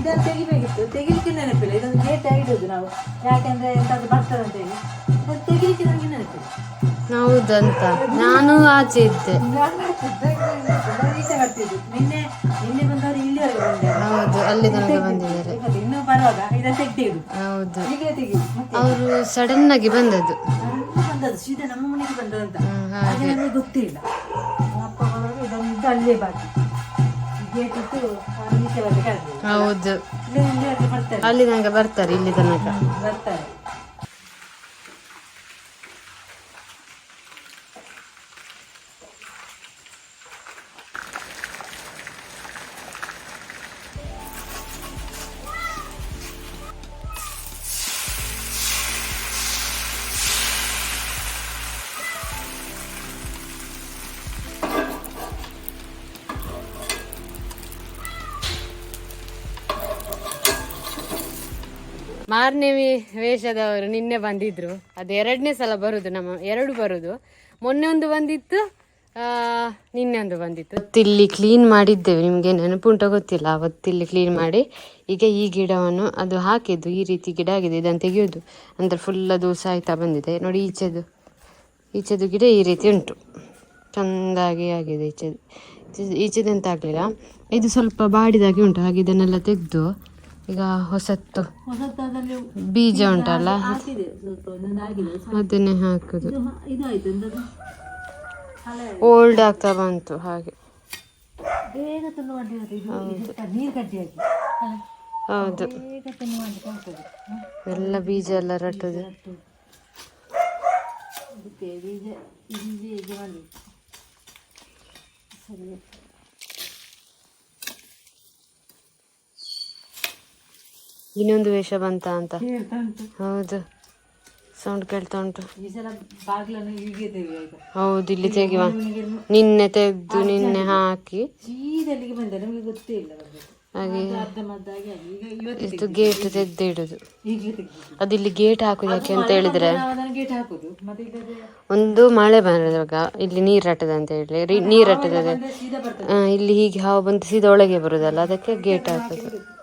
ಇದನ್ನು ತೆಗಿಬೇಕಿತ್ತು. ತೆಗಿಲಿಕ್ಕೆ ನೆನಪಿಲ್ಲ. ಇದೊಂದು ಗೇಟ್ ಇಡುದು ನಾವು. ಯಾಕೆಂದ್ರೆ ಎಂತಾದ್ರು ಬರ್ತದೆ ಅಂತ ಹೇಳಿ. ಅದು ತೆಗಿಲಿಕ್ಕೆ ನನಗೆ ನೆನಪಿಲ್ಲ. ಹೌದಂತ. ನಾನು ಆಚೆ ಇದ್ದೆ. ನಿನ್ನೆ ನಿನ್ನೆ ಬಂದವರು ಇಲ್ಲಿವರೆಗೆ ಬಂದಿದ್ದಾರೆ. ಹೌದು ಅಲ್ಲಿ ತನಕ ಬಂದಿದ್ದಾರೆ. ಇನ್ನೂ ಬರುವಾಗ ಇದನ್ನು ತೆಗ್ದಿಡು. ಹೌದು. ಹೀಗೆ ತೆಗಿ ಅವರು ಸಡನ್ ಆಗಿ ಬಂದದ್ದು. ಬಂದದ್ದು. ಸೀದಾ ನಮ್ಮ ಮನೆಗೆ ಬಂದದಂತ ಹಾಗೆ. ಗೊತ್ತಿಲ್ಲ. ಅಪ್ಪ ಬರೋದು ಇದನ್ನು ಇದ್ದು ಅಲ್ಲೇ ಬಾಕಿ. ಹೌದು. ಅಲ್ಲಿ ತನಕ ಬರ್ತಾರೆ ಇಲ್ಲಿ ತನಕ. ಬರ್ತಾರೆ. ಮಾರನೇ ವೇಷದವರು ನಿನ್ನೆ ಬಂದಿದ್ರು. ಅದು ಎರಡನೇ ಸಲ ಬರುದು ನಮ್ಮ, ಎರಡು ಬರುದು. ಮೊನ್ನೆ ಒಂದು ಬಂದಿತ್ತು ನಿನ್ನೆ ಒಂದು ಬಂದಿತ್ತು. ಇಲ್ಲಿ ಕ್ಲೀನ್ ಮಾಡಿದ್ದೇವೆ. ನಿಮಗೆ ನೆನಪುಂಟ ಗೊತ್ತಿಲ್ಲ. ಅವತ್ತಿಲ್ಲಿ ಕ್ಲೀನ್ ಮಾಡಿ, ಈಗ ಈ ಗಿಡವನ್ನು ಅದು ಹಾಕಿದ್ದು, ಈ ರೀತಿ ಗಿಡ ಆಗಿದೆ, ಇದನ್ನು ತೆಗೆಯೋದು. ಅಂದ್ರೆ ಫುಲ್ ಅದು ಸಾಯ್ತಾ ಬಂದಿದೆ. ನೋಡಿ, ಈಚೆದು ಈಚೆದು ಗಿಡ ಈ ರೀತಿ ಉಂಟು. ಚೆಂದಾಗಿ ಆಗಿದೆ ಈಚೆದು. ಈಚೆ- ಈಚೆದು ಎಂತ ಆಗಲಿಲ್ಲ. ಇದು ಸ್ವಲ್ಪ ಬಾಡಿದಾಗಿ ಉಂಟು. ಹಾಗೆ ಇದನ್ನೆಲ್ಲ ತೆಗೆದು ಈಗ ಹೊಸತ್ತು. ಬೀಜ ಉಂಟಲ್ಲ? ಅದನ್ನೇ ಹಾಕುದು. ಓಲ್ಡ್ ಆಗ್ತಾ ಬಂತು ಹಾಗೆ? ಹೌದು? ಎಲ್ಲ ಬೀಜ ಎಲ್ಲ ರಟ್ಟದು. ಬೀಜ ಈ ಬೀಜ ಇದು ಮಾಡಿ ಸರಿ ಇನ್ನೊಂದು ವೇಷ ಬಂತ ಅಂತ. ಹೌದು. ಸೌಂಡ್ ಕೇಳ್ತಾ ಉಂಟು. ಹೌದು ಇಲ್ಲಿ ತೆಗಿವ ನಿನ್ನೆ ತೆಗೆದು ನಿನ್ನೆ ಹಾಕಿ. ಹಾಗೆ ಇದು ಗೇಟ್ ತೆಗ್ದು ಇಡುದು ಅದು ಇಲ್ಲಿ ಗೇಟ್ ಹಾಕುದು ಯಾಕೆ ಅಂತ ಹೇಳಿದ್ರೆ. ಒಂದು ಮಳೆ ಬಂದಾಗ ಇಲ್ಲಿ ನೀರ್ ಅಟ್ಟದ ಅಂತ ಹೇಳಿ. ರಿ- ನೀರ್ ರಟ್ಟದ ಬಂದ್ರೆ ಸೀದಾ ಬರ್ತದೆ. ಆ, ಇಲ್ಲಿ ಹೀಗೆ ಹಾವು ಬಂದು ಸೀದಾ ಒಳಗೆ ಬರುದಲ್ಲ ಅದಕ್ಕೆ ಗೇಟ್ ಹಾಕುದು.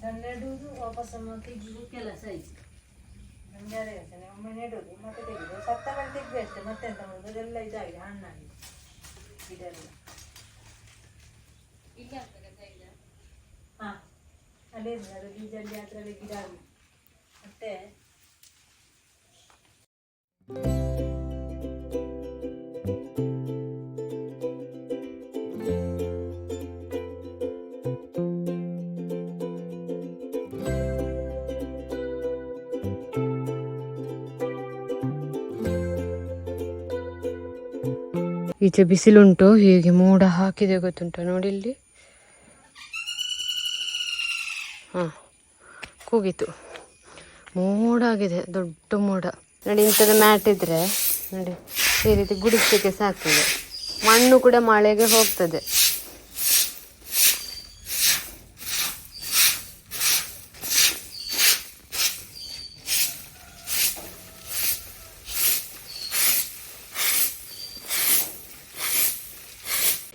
ದಂಡ ನೆಡುವುದು ವಾಪಸ್ ತೆಗೆದು ಕೆಲಸ ಆಯ್ತು ನಮ್ಗೆ ಅದೇ ಯೋಚನೆ ಒಮ್ಮೆ ನೆಡುವುದು ಮತ್ತೆ ತೆಗೆದು ಸತ್ತ ಮೇಲೆ ತೆಗ್ದು ಅಷ್ಟೇ ಮತ್ತೆ ಎಂತ ಮಾಡೋದು ಅದೆಲ್ಲ ಇದಾಗಿದೆ ಹಣ್ಣಾಗಿದೆ ಇದೆಲ್ಲ ಹಾಂ ಅಲ್ಲೇ ಇದೆ ಅದು ಬೀಜಲ್ಲಿ ಅದರಲ್ಲಿ ಗಿಡ ಆಗಿದೆ ಮತ್ತೆ ಈಚೆ ಬಿಸಿಲುಂಟು, ಹೀಗೆ ಮೋಡ ಹಾಕಿದೆ ಗೊತ್ತುಂಟ ನೋಡಿ ಇಲ್ಲಿ. ಹಾ, ಕೂಗಿತು. ಮೋಡ ಆಗಿದೆ, ದೊಡ್ಡ ಮೋಡ. ನೋಡಿ ಇಂಥದ್ದು ಮ್ಯಾಟ್ ಇದ್ರೆ, ನೋಡಿ ಈ ರೀತಿ ಗುಡಿಸಲಿಕ್ಕೆ ಸಾಕ್ತದೆ. ಮಣ್ಣು ಕೂಡ ಮಳೆಗೆ ಹೋಗ್ತದೆ.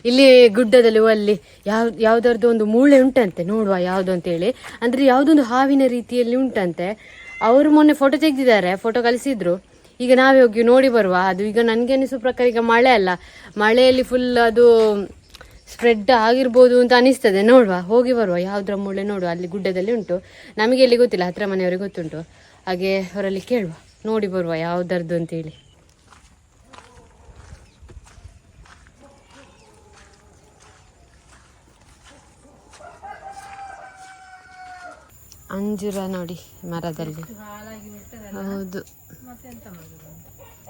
ಇಲ್ಲಿ ಗುಡ್ಡದಲ್ಲಿ ಅಲ್ಲಿ ಯಾವ, ಯಾವ್ದಾರ್ದು ಒಂದು ಮೂಳೆ ಉಂಟಂತೆ, ನೋಡುವ ಯಾವುದು ಅಂತೇಳಿ. ಅಂದರೆ ಯಾವುದೊಂದು ಹಾವಿನ ರೀತಿಯಲ್ಲಿ ಉಂಟಂತೆ. ಅವರು ಮೊನ್ನೆ ಫೋಟೋ ತೆಗೆದಿದ್ದಾರೆ ಫೋಟೋ ಕಳಿಸಿದ್ರು. ಈಗ ನಾವೇ ಹೋಗಿ ನೋಡಿ ಬರುವ. ಅದು ಈಗ ನನಗೆ ಅನಿಸೋ ಪ್ರಕಾರ ಈಗ ಮಳೆ ಅಲ್ಲ. ಮಳೆಯಲ್ಲಿ ಫುಲ್ ಅದು ಸ್ಪ್ರೆಡ್ ಆಗಿರ್ಬೋದು ಅಂತ ಅನಿಸ್ತದೆ. ನೋಡುವ, ಹೋಗಿ ಬರುವ. ಯಾವುದರ ಮೂಳೆ ನೋಡುವ. ಅಲ್ಲಿ ಗುಡ್ಡದಲ್ಲಿ ಉಂಟು. ನಮಗೆ ಇಲ್ಲಿ ಗೊತ್ತಿಲ್ಲ, ಹತ್ರ ಮನೆಯವರಿಗೆ ಗೊತ್ತುಂಟು. ಹಾಗೆ ಅವರಲ್ಲಿ ಕೇಳುವ. ನೋಡಿ ಬರುವ ಯಾವುದರದ್ದು ಅಂತೇಳಿ. ಅಂಜೂರ ನೋಡಿ ಮರದಲ್ಲಿ. ಹೌದು.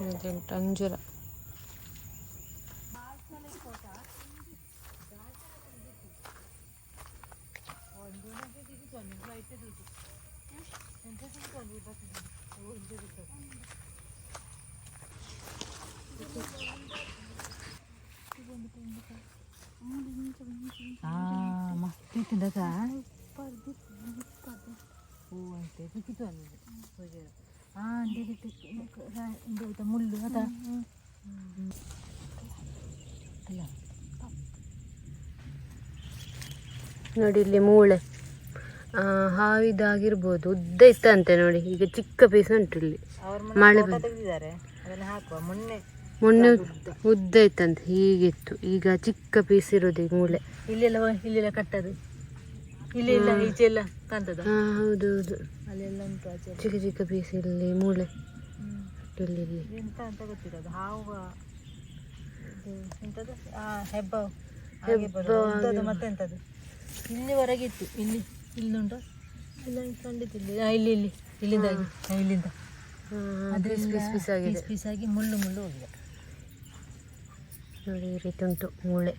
ಅದುಂಟು ಅಂಜೂರ. ಮಸ್ತ್ ಅಂತೆ ಸಿಕ್ಕಿತು ಅನ್ನೋದು ಅಂಡಿಗೆ ಇದು ಮುಳ್ಳು ಅದ. ಅಲ್ಲ. ನೋಡಿ ಇಲ್ಲಿ ಮೂಳೆ. ಆ, ಹಾವಿದಾಗಿರ್ಬೋದು ಉದ್ದ ಇತ್ತಂತೆ ನೋಡಿ ಈಗ ಚಿಕ್ಕ ಪೀಸ್ ಉಂಟು ಇಲ್ಲಿ. ಮಳೆ ಮೊನ್ನೆ ಉದ್ದ. ಇತ್ತಂತೆ ಹೀಗಿತ್ತು. ಈಗ ಚಿಕ್ಕ ಪೀಸ್ ಇರೋದು ಈ ಮೂಳೆ. ಇಲ್ಲೆಲ್ಲ ಇಲ್ಲೆಲ್ಲ ಕಟ್ಟದು. ಇಲ್ಲಿ ಇಲ್ಲ ಈಚೆ ಎಲ್ಲ ಕಾಣ್ತದ? ಹೌದು ಹೌದು ಅಲ್ಲೆಲ್ಲ ಉಂಟು ಆಚೆ. ಚಿಕ್ಕ ಚಿಕ್ಕ ಪೀಸ್ ಇಲ್ಲಿ ಮೂಳೆ. ಇಲ್ಲಿ ಇಲ್ಲಿ. ಎಂತ ಅಂತ ಗೊತ್ತಿರೋದು? ಹಾವು ಎಂತದು? ಹೆಬ್ಬಾವು ಹಾಗೆ ಬರೋದು. ಉದ್ದದ್ದು ಮತ್ತೆ ಎಂತದು? ಇಲ್ಲಿವರೆಗೆ ಇತ್ತು. ಇಲ್ಲಿ ಇಲ್ಲಿ ಉಂಟು ಇಲ್ಲ ಖಂಡಿತ ಇಲ್ಲಿ ಇಲ್ಲಿ. ಇಲ್ಲಿ ಇಲ್ಲಿಂದ. ಆಗಿ ಇಲ್ಲಿಂದ ಪೀಸ್ ಪೀಸ್ ಪೀಸ್ ಪೀಸ್ ಆಗಿ ಮುಳ್ಳು ಮುಳ್ಳು ಹೋಗಿದೆ. ನೋಡಿ ಈ ರೀತಿ ಉಂಟು ಮೂಳೆ.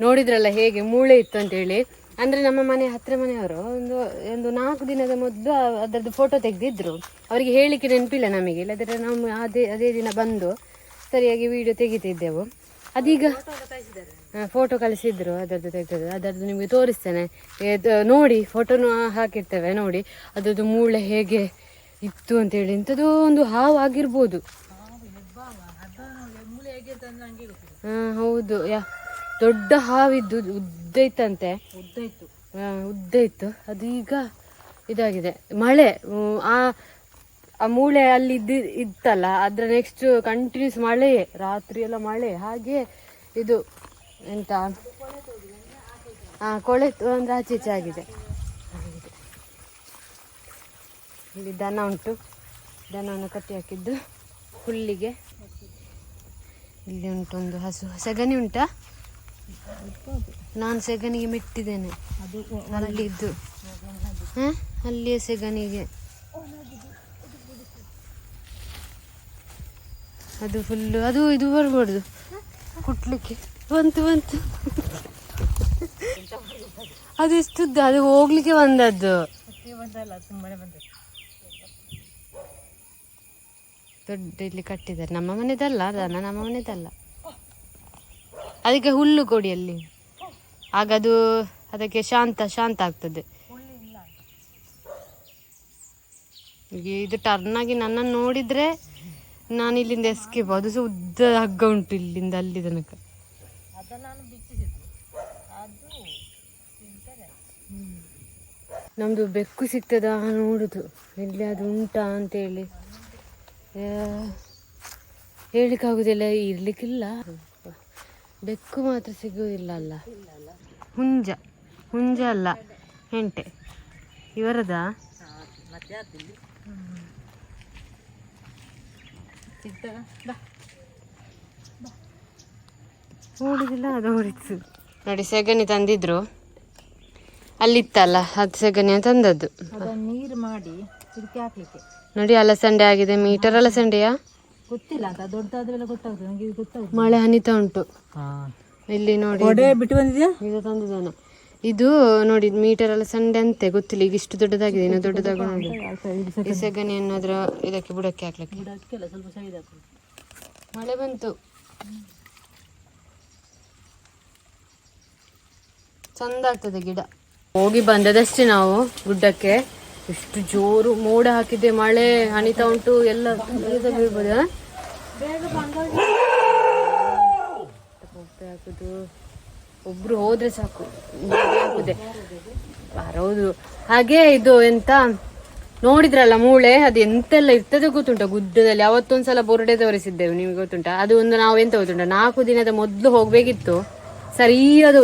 ನೋಡಿದ್ರಲ್ಲ ಹೇಗೆ ಮೂಳೆ ಇತ್ತು ಅಂತೇಳಿ. ಅಂದ್ರೆ ನಮ್ಮ ಮನೆ ಹತ್ತಿರ ಮನೆಯವರು ಒಂದು ಒಂದು ನಾಲ್ಕು ದಿನದ ಮೊದಲು ಅದರದ್ದು ಫೋಟೋ ತೆಗೆದಿದ್ರು. ಅವರಿಗೆ ಹೇಳಿಕೆ ನೆನಪಿಲ್ಲ ನಮಗೆ ಇಲ್ಲದ್ರೆ ನಾವು ಅದೇ ಅದೇ ದಿನ ಬಂದು ಸರಿಯಾಗಿ ವಿಡಿಯೋ ತೆಗಿತಿದ್ದೆವು. ಅದೀಗ ಫೋಟೋ ಕಳಿಸಿದ್ರು ಅದರದ್ದು ತೆಗೆದು ಅದರದ್ದು ನಿಮಗೆ ತೋರಿಸ್ತೇನೆ. ನೋಡಿ ಫೋಟೋನು ಹಾಕಿರ್ತೇವೆ ನೋಡಿ. ಅದರದ್ದು ಮೂಳೆ ಹೇಗೆ ಇತ್ತು ಅಂತೇಳಿ. ಇಂಥದ್ದು ಒಂದು ಹಾವು ಆಗಿರ್ಬೋದು. ಹಾ ಹೌದು ಯಾ. ದೊಡ್ಡ ಹಾವಿದ್ದು ಉದ್ದ ಇತ್ತಂತೆ ಉದ್ದ ಇತ್ತು ಉದ್ದ ಇತ್ತು ಅದು ಈಗ ಇದಾಗಿದೆ. ಮಳೆ ಆ ಆ ಮೂಳೆ ಅಲ್ಲಿ ಇದ್ದಿ ಇತ್ತಲ್ಲ ಅದ್ರ ನೆಕ್ಸ್ಟ್ ಕಂಟಿನ್ಯೂಸ್ ಮಳೆಯೇ ರಾತ್ರಿ ಎಲ್ಲ ಮಳೆ. ಹಾಗೆ ಇದು ಎಂತ? ಆ ಕೊಳೆತು ಅಂದ್ರೆ ಆಚೆ ಈಚೆ ಆಗಿದೆ. ಇಲ್ಲಿ ದನ ಉಂಟು. ದನವನ್ನು ಕಟ್ಟಿ ಹಾಕಿದ್ದು ಹುಲ್ಲಿಗೆ. ಇಲ್ಲಿ ಉಂಟೊಂದು ಹಸು. ಸಗಣಿ ಉಂಟಾ? ನಾನು ಸೆಗಣಿಗೆ ಮೆಟ್ಟಿದ್ದೇನೆ. ಅದು ಅಲ್ಲಿದ್ದು ಹ? ಅಲ್ಲಿಯೇ ಸೆಗಣಿಗೆ. ಅದು ಫುಲ್ಲು ಅದು ಇದು ಬರ್ಬಾರ್ದು ಕುಟ್ಲಿಕ್ಕೆ. ಬಂತು ಬಂತು. ಅದು ಎಷ್ಟುದ್ದು ಅದು ಹೋಗ್ಲಿಕ್ಕೆ ಬಂದದ್ದು. ದೊಡ್ಡ ಇಲ್ಲಿ ಕಟ್ಟಿದ್ದಾರೆ. ನಮ್ಮ ಮನೆದಲ್ಲ ಅದನ್ನ ನಮ್ಮ ಮನೆದಲ್ಲ. ಅದಕ್ಕೆ ಹುಲ್ಲು ಕೊಡಿ ಅಲ್ಲಿ. ಆಗ ಅದು ಅದಕ್ಕೆ ಶಾಂತ ಶಾಂತ ಆಗ್ತದೆ. ಇದು ಟರ್ನ್ ಆಗಿ ನನ್ನನ್ನು ನೋಡಿದ್ರೆ ನಾನು ಇಲ್ಲಿಂದ ಎಸ್ಕೇಪ್ ಅದು ಸಹ ಉದ್ದ ಹಗ್ಗ ಉಂಟು ಇಲ್ಲಿಂದ ಅಲ್ಲಿ ತನಕ. ನಮ್ದು ಬೆಕ್ಕು ಸಿಗ್ತದ ನೋಡುದು. ಎಲ್ಲಿ ಅದು ಉಂಟಾ ಅಂತೇಳಿ. ಹೇಳಿ ಹೇಳಿಕ್ಕಾಗುದಿಲ್ಲ ಇರ್ಲಿಕ್ಕಿಲ್ಲ. ಬೆಕ್ಕು ಮಾತ್ರ ಸಿಗುವುದಿಲ್ಲ ಅಲ್ಲ ಹುಂಜ ಹುಂಜ ಅಲ್ಲ ಹೆಂಟೆ. ಇವರದ? ನೋಡುದಿಲ್ಲ ಅದು ಓಡಿತು ನೋಡಿ ಸೆಗಣಿ ತಂದಿದ್ರು. ಅಲ್ಲಿತ್ತಲ್ಲ ಅದು ಸೆಗಣಿ ತಂದದ್ದು ನೀರು ಮಾಡಿ ನೋಡಿ ಅಲಸಂಡೆ ಆಗಿದೆ. ಮೀಟರ್ ಅಲಸಂಡೆಯಾ? ಗೊತ್ತಿಲ್ಲ ಅಂತ ದೊಡ್ಡದಾದ್ಮೇಲೆ ಗೊತ್ತಾಗ್ತದೆ ನನಗೆ ಇದು ಗೊತ್ತಾಗ್ತದೆ ಮಳೆ ಹನಿತಾ ಉಂಟು. ಇಲ್ಲಿ ನೋಡಿ ಕೊಡೆ ಬಿಟ್ಟು ಬಂದಿದ್ಯಾ? ಇದು ತಂದಿದ್ದಾನೆ. ಇದು ನೋಡಿ ಮೀಟರ್ ಎಲ್ಲ ಸಂಡೆ ಅಂತೆ ಗೊತ್ತಿಲ್ಲ ಈಗ ಇಷ್ಟು ದೊಡ್ಡದಾಗಿದೆ ಇನ್ನು ದೊಡ್ಡದಾಗ ನೋಡಿ ಈ ಸೆಗಣಿಯನ್ನು ಅದರ ಇದಕ್ಕೆ ಬುಡಕ್ಕೆ ಹಾಕ್ಲಿಕ್ಕೆ. ಸ್ವಲ್ಪ ಸೈಡ್ ಹಾಕು. ಮಳೆ ಬಂತು. ಚಂದ ಆಗ್ತದೆ ಗಿಡ. ಹೋಗಿ ಬಂದದಷ್ಟೇ ನಾವು ಗುಡ್ಡಕ್ಕೆ. ಎಷ್ಟು ಜೋರು ಮೋಡ ಹಾಕಿದೆ, ಮಳೆ ಹನಿತಾ ಉಂಟು, ಎಲ್ಲ ಬೀಳ್ಬೋದು ಹಾಕುದು ಒಬ್ರು ಹೋದ್ರೆ ಸಾಕು. ಹಾಕುದೆ ಬರೋದು. ಹಾಗೆ ಇದು ಎಂತ? ನೋಡಿದ್ರಲ್ಲ ಮೂಳೆ? ಅದು ಎಂತೆಲ್ಲ ಇರ್ತದೆ ಗೊತ್ತುಂಟ ಗುಡ್ಡದಲ್ಲಿ? ಅವತ್ತೊಂದ್ಸಲ ಬೊರಡೆ ತೋರಿಸಿದ್ದೇವೆ, ನಿಮ್ಗೆ ಗೊತ್ತುಂಟ? ಅದು ಒಂದು ನಾವು ಎಂತ ಗೊತ್ತುಂಟ? ನಾಲ್ಕು ದಿನದ ಮೊದಲು ಹೋಗ್ಬೇಕಿತ್ತು. ಸರಿಯಾದ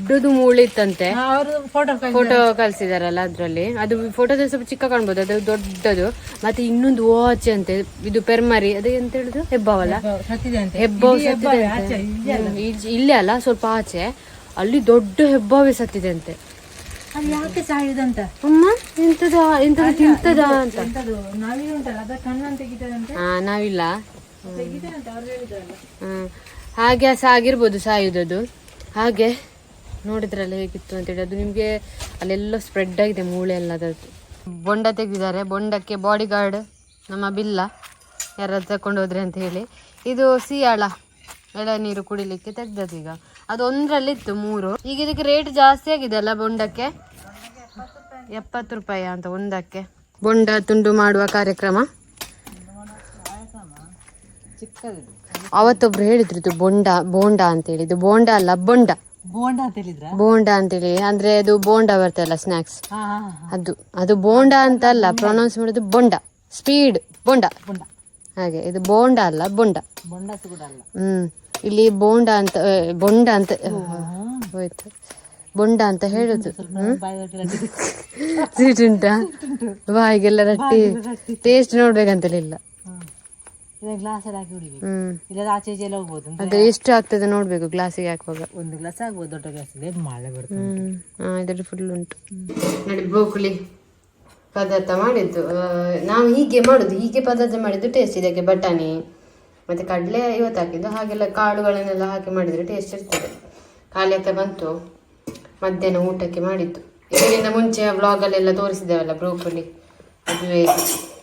ದೊಡ್ಡದು ಮೂಳೆ ಇತ್ತಂತೆ ಅವರು ಫೋಟೋ ಫೋಟೋ ಕಳ್ಸಿದಾರಲ್ಲ ಅದ್ರಲ್ಲಿ. ಅದು ಫೋಟೋದಲ್ಲಿ ಸ್ವಲ್ಪ ಚಿಕ್ಕ ಕಾಣ್ಬೋದು ಅದು ದೊಡ್ಡದು. ಮತ್ತೆ ಇನ್ನೊಂದು ವಾಚ್ ಅಂತೆ ಇದು ಪೆರ್ಮರಿ ಅದೇ ಎಂತ ಹೇಳುದು ಹೆಬ್ಬಾವಲ್ಲ? ಹೆಬ್ಬಾವ್ ಇಲ್ಲೇ ಅಲ್ಲ. ಸ್ವಲ್ಪ ಆಚೆ. ಅಲ್ಲಿ ದೊಡ್ಡ ಹೆಬ್ಬಾವೆ ಸತ್ತಿದೆ ಅಂತೆ. ಅದು ಯಾಕೆ ಸಾಯುದಂತ ಅಮ್ಮ ಎಂತದ ಎಂತದ ತಿಂತದ ಅಂತ. ಹಾ ನಾವಿಲ್ಲ. ಹಾಗೆ ಸಹ ಆಗಿರ್ಬೋದು ಸಾಯುದದು. ಹಾಗೆ. ನೋಡಿದ್ರಲ್ಲ ಹೇಗಿತ್ತು ಅಂತೇಳಿ ಅದು ನಿಮಗೆ ಅಲ್ಲೆಲ್ಲ ಸ್ಪ್ರೆಡ್ ಆಗಿದೆ ಮೂಳೆ ಎಲ್ಲ ಅದರದ್ದು. ಬೊಂಡ ತೆಗೆದಿದ್ದಾರೆ. ಬೊಂಡಕ್ಕೆ ಬಾಡಿ ಗಾರ್ಡ್ ನಮ್ಮ ಬಿಲ್ಲ ಯಾರಾದ್ರು ತಕೊಂಡು ಹೋದ್ರೆ ಅಂತ ಹೇಳಿ. ಇದು ಸಿಯಾಳ. ಎಳನೀರು ಕುಡಿಲಿಕ್ಕೆ ತೆಗ್ದದ್ದು ಈಗ. ಅದು ಒಂದ್ರಲ್ಲಿತ್ತು ಮೂರು. ಈಗ ಇದಕ್ಕೆ ರೇಟ್ ಜಾಸ್ತಿ ಆಗಿದೆ ಅಲ್ಲ ಬೊಂಡಕ್ಕೆ? ಎಪ್ಪತ್ತು ರೂಪಾಯಿ ಅಂತ ಒಂದಕ್ಕೆ. ಬೊಂಡ ತುಂಡು ಮಾಡುವ ಕಾರ್ಯಕ್ರಮ. ಅವತ್ತೊಬ್ರು ಹೇಳಿದ್ರು, ಇದು ಬೊಂಡ, ಬೋಂಡ ಅಂತ ಹೇಳಿದ್ದು ಬೋಂಡ ಅಲ್ಲ, ಬೊಂಡ. ಬೋಂಡ ಅಂತ ಹೇಳಿದ್ರ? ಬೋಂಡ ಅಂತೇಳಿ. ಅಂದ್ರೆ ಅದು ಬೋಂಡ ಬರ್ತಲ್ಲ ಸ್ನಾಕ್ಸ್ ಅದು ಅದು ಬೋಂಡ ಅಂತ ಅಲ್ಲ ಪ್ರೊನೌನ್ಸ್ ಮಾಡೋದು ಬೊಂಡ. ಸ್ಪೀಡ್ ಬೊಂಡ. ಹಾಗೆ ಇದು ಬೋಂಡ ಅಲ್ಲ ಬೊಂಡ. ಬೊಂಡ ಕೂಡ ಅಲ್ಲ. ಹ್ಮ್. ಇಲ್ಲಿ ಬೋಂಡ ಅಂತ ಬೊಂಡಾ ಅಂತ ಹೋಯ್ತು. ಬೊಂಡ ಅಂತ ಹೇಳುದು. ಸ್ವೀಟ್ ಉಂಟಾ? ಬಾಯಿಗೆಲ್ಲ ರಟ್ಟಿ ಟೇಸ್ಟ್ ನೋಡ್ಬೇಕಂತಲಿಲ್ಲ ಗ್ಲಾಸ್ ಅಲ್ಲಿ ಹಾಕಿ ಇಲ್ಲ ಆಚೆ ಈಚೆ ಎಲ್ಲ ಹೋಗ್ಬೋದು ಅಂದ್ರೆ ಅದು ಎಷ್ಟು ಆಗ್ತದೆ ನೋಡ್ಬೇಕು ಗ್ಲಾಸಿಗೆ ಹಾಕುವಾಗ. ಒಂದು ಗ್ಲಾಸ್ ಆಗ್ಬೋದು ದೊಡ್ಡ ಗ್ಲಾಸ್ ಇದೆ ಮಳೆ ಬರ್ತದೆ ಹ್ಮ್. ಹಾ ಇದ್ರಲ್ಲಿ ಫುಲ್ ಉಂಟು. ನೋಡಿ ಬೋಕುಳಿ ಪದಾರ್ಥ ಮಾಡಿದ್ದು. ನಾವು ಹೀಗೆ ಮಾಡುದು ಹೀಗೆ ಪದಾರ್ಥ ಮಾಡಿದ್ದು ಟೇಸ್ಟ್ ಇದಕ್ಕೆ ಬಟಾಣಿ ಮತ್ತೆ ಕಡಲೆ ಇವತ್ತು ಹಾಕಿದ್ದು. ಹಾಗೆಲ್ಲ ಕಾಳುಗಳನ್ನೆಲ್ಲ ಹಾಕಿ ಮಾಡಿದ್ರೆ ಟೇಸ್ಟ್ ಇರ್ತದೆ. ಖಾಲಿ ಅಂತ ಬಂತು. ಮಧ್ಯಾಹ್ನ ಊಟಕ್ಕೆ ಮಾಡಿದ್ದು. ಇದರಿಂದ ಮುಂಚೆ ವ್ಲಾಗಲ್ಲೆಲ್ಲ ತೋರಿಸಿದ್ದೇವಲ್ಲ ಬ್ರೋಕೊಲಿ ಅದುವೇ. ಇದು.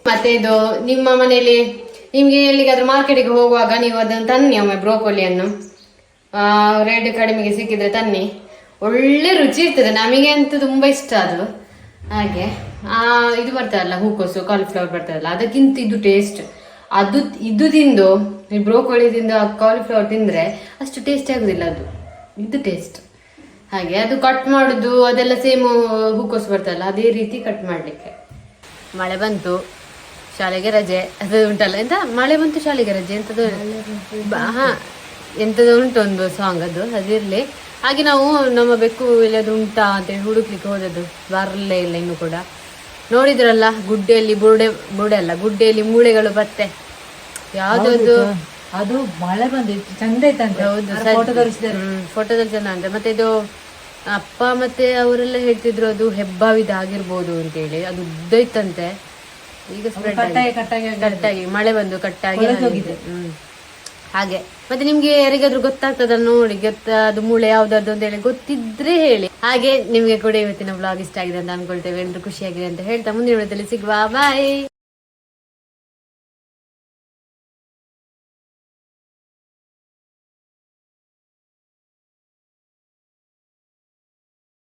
ಮತ್ತೆ ಇದು ನಿಮ್ಮ ಮನೆಯಲ್ಲಿ ನಿಮ್ಗೆ ಎಲ್ಲಿಗಾದ್ರೂ ಮಾರ್ಕೆಟಿಗೆ ಹೋಗುವಾಗ ನೀವು ಅದನ್ನು ತನ್ನಿ ಒಮ್ಮೆ ಬ್ರೋಕೊಲಿಯನ್ನು ರೆಡ್ ಕಡಿಮೆಗೆ ಸಿಕ್ಕಿದ್ರೆ ತನ್ನಿ. ಒಳ್ಳೆ ರುಚಿ ಇರ್ತದೆ. ನಮಗೆ ಅಂತೂ ತುಂಬ ಇಷ್ಟ ಅದು. ಹಾಗೆ ಇದು ಬರ್ತದಲ್ಲ, ಹೂಕೋಸು ಕಾಲಿಫ್ಲವರ್ ಬರ್ತದಲ್ಲ, ಅದಕ್ಕಿಂತ ಇದು ಟೇಸ್ಟ್ ಅದು, ಇದು ತಿಂದು, ಈ ಬ್ರೋಕೋಳಿ ತಿಂದು ಕಾಲಿಫ್ಲವರ್ ತಿಂದರೆ ಅಷ್ಟು ಟೇಸ್ಟ್ ಆಗೋದಿಲ್ಲ ಅದು. ಇದು ಟೇಸ್ಟ್ ಹಾಗೆ, ಅದು ಕಟ್ ಮಾಡುದು, ಅದೆಲ್ಲ ಸೇಮ್ ಹೂಕೋಸು ಬರ್ತದಲ್ಲ, ಅದೇ ರೀತಿ ಕಟ್ ಮಾಡ್ಲಿಕ್ಕೆ. ಮಳೆ ಬಂತು. ಶಾಲೆಗೆ ರಜೆ. ಅದು ಉಂಟಲ್ಲ. ಎಂತ ಮಳೆ ಬಂತು ಶಾಲೆಗೆ ರಜೆ? ಎಂತದ್ದು ಬ- ಹಾ ಉಂಟು ಒಂದು ಸಾಂಗ್ ಅದು. ಅದಿರ್ಲಿ ಹಾಗೆ ನಾವು ನಮ್ಮ ಬೆಕ್ಕು ಎಲ್ಲಾದ್ರೂ ಉಂಟಾ ಅಂತೇಳಿ ಹುಡುಕ್ಲಿಕ್ಕೆ ಹೋದದ್ದು. ಬರಲೇ ಇಲ್ಲ ಇನ್ನು ಕೂಡ. ನೋಡಿದ್ರಲ್ಲ ಗುಡ್ಡೆಯಲ್ಲಿ ಬುರುಡೆ ಬುರುಡೆ ಅಲ್ಲ ಗುಡ್ಡೆಯಲ್ಲಿ ಮೂಳೆಗಳು ಬತ್ತೆ. ಯಾವ್ದೊಂದು ಅದು ಮಳೆ ಬಂದಿತ್ತು ಚಂದ ಫೋಟೋದಲ್ಲಿ ಚಂದ ಅಂತ. ಮತ್ತೆ ಇದು ಅಪ್ಪ ಮತ್ತೆ ಅವರೆಲ್ಲ ಹೇಳ್ತಿದ್ರು ಅದು ಹೆಬ್ಬಾವಿದ ಆಗಿರ್ಬೋದು ಅಂತೇಳಿ. ಅದು ಉದ್ದ ಇತ್ತಂತೆ ಈಗ ಕಟ್ಟಾಗಿ ಕಟ್ಟಾಗಿ ಕಟ್ಟಾಗಿ ಮಳೆ ಬಂದು ಕಟ್ಟಾಗಿ ಹೋಗಿದೆ. ಹ್ಮ್. ಹಾಗೆ. ಮತ್ತೆ ನಿಮ್ಗೆ ಯಾರಿಗಾದ್ರೂ ಗೊತ್ತಾಗ್ತದ ನೋಡಿ ಗೊತ್ತ ಅದು ಮೂಳೆ ಯಾವ್ದಾದ್ರು ಅಂತ ಹೇಳಿ. ಗೊತ್ತಿದ್ರೆ ಹೇಳಿ. ಹಾಗೆ ನಿಮ್ಗೆ ಕೂಡ ಇವತ್ತಿನ ಬ್ಲಾಗ್ ಇಷ್ಟ ಆಗಿದೆ ಅಂತ ಅನ್ಕೊಳ್ತೇವೆ. ಎಲ್ರು ಖುಷಿಯಾಗಿದೆ ಅಂತ ಹೇಳ್ತಾ ಮುಂದಿನ ವಿಡಿಯೋದಲ್ಲಿ ಸಿಗುವ. ಬಾಯ್